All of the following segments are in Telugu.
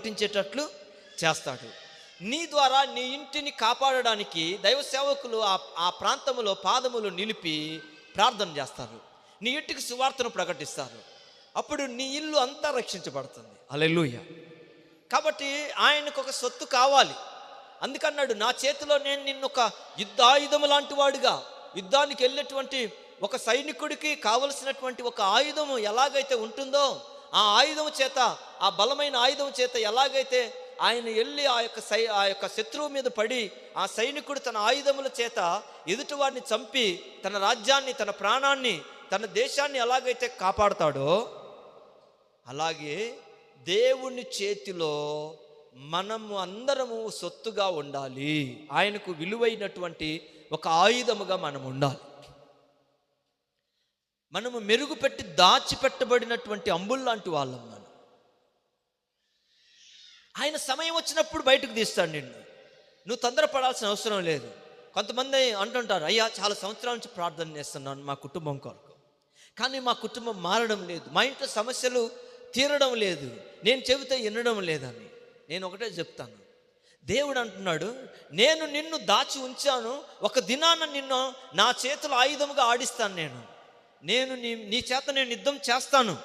పుట్టించేటట్లు చేస్తాడు. నీ ద్వారా నీ ఇంటిని కాపాడడానికి దైవ సేవకులు ఆ ఆ ప్రాంతంలో పాదములు నిలిపి ప్రార్థన చేస్తారు. నీ ఇంటికి సువార్తను ప్రకటిస్తారు. అప్పుడు నీ ఇల్లు అంతా రక్షించబడుతుంది. అలెలుయ కాబట్టి ఆయనకు ఒక సొత్తు కావాలి. అందుకన్నాడు నా చేతిలో నేను నిన్ను ఒక యుద్ధాయుధము లాంటి వాడుగా యుద్ధానికి వెళ్ళినటువంటి ఒక సైనికుడికి కావలసినటువంటి ఒక ఆయుధము ఎలాగైతే ఉంటుందో ఆ ఆయుధం చేత ఆ బలమైన ఆయుధం చేత ఎలాగైతే ఆయన వెళ్ళి ఆ యొక్క సై ఆ యొక్క శత్రువు మీద పడి ఆ సైనికుడు తన ఆయుధముల చేత ఎదుటివాడిని చంపి తన రాజ్యాన్ని తన ప్రాణాన్ని తన దేశాన్ని ఎలాగైతే కాపాడతాడో అలాగే దేవుని చేతిలో మనము అందరము సొత్తుగా ఉండాలి. ఆయనకు విలువైనటువంటి ఒక ఆయుధముగా మనం ఉండాలి. మనము మెరుగుపెట్టి దాచిపెట్టబడినటువంటి అంబుల్లాంటి వాళ్ళం మనం. ఆయన సమయం వచ్చినప్పుడు బయటకు తీస్తాడు నిన్ను. నువ్వు తొందరపడాల్సిన అవసరం లేదు. కొంతమంది అంటుంటారు అయ్యా చాలా సంవత్సరాల నుంచి ప్రార్థన చేస్తున్నాను మా కుటుంబం కొరకు. కానీ మా కుటుంబం మారడం లేదు. మా ఇంట్లో సమస్యలు తీరడం లేదు. నేను చెబితే వినడం లేదని. నేను ఒకటే చెప్తాను. దేవుడు అంటున్నాడు నేను నిన్ను దాచి ఉంచాను. ఒక దినాన నిన్ను నా చేతుల ఆయుధముగా ఆడిస్తాను నేను. నేను నీ నీ చేత నేను యుద్ధం చేస్తాను.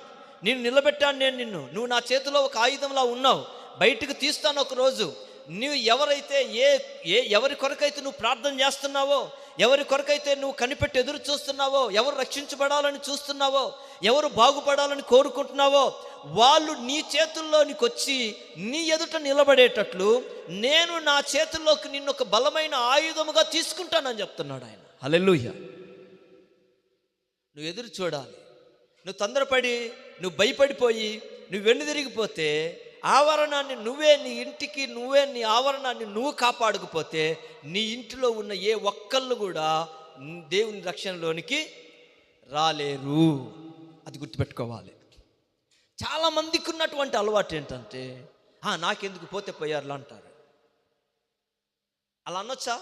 నేను నిలబెట్టాను నేను నిన్ను. నువ్వు నా చేతిలో ఒక ఆయుధంలా ఉన్నావు. బయటకు తీస్తాను ఒకరోజు నువ్వు ఎవరైతే ఏ ఏ ఎవరి కొరకైతే నువ్వు ప్రార్థన చేస్తున్నావో ఎవరి కొరకైతే నువ్వు కనిపెట్టి ఎదురు చూస్తున్నావో ఎవరు రక్షించబడాలని చూస్తున్నావో ఎవరు బాగుపడాలని కోరుకుంటున్నావో వాళ్ళు నీ చేతుల్లోనికి వచ్చి నీ ఎదుట నిలబడేటట్లు నేను నా చేతుల్లోకి నిన్ను ఒక బలమైన ఆయుధముగా తీసుకుంటానని చెప్తున్నాడు ఆయన. హల్లెలూయా. నువ్వు ఎదురు చూడాలి. నువ్వు తొందరపడి నువ్వు భయపడిపోయి నువ్వు వెన్నుదిరిగిపోతే ఆవరణాన్ని నువ్వే నీ ఇంటికి నువ్వే నీ ఆవరణాన్ని నువ్వు కాపాడకపోతే నీ ఇంటిలో ఉన్న ఏ ఒక్కళ్ళు కూడా దేవుని రక్షణలోనికి రాలేరు. అది గుర్తుపెట్టుకోవాలి. చాలా మందికి ఉన్నటువంటి అలవాటు ఏంటంటే నాకెందుకు పోతే పోయారులా అంటారు. అలా అనొచ్చా?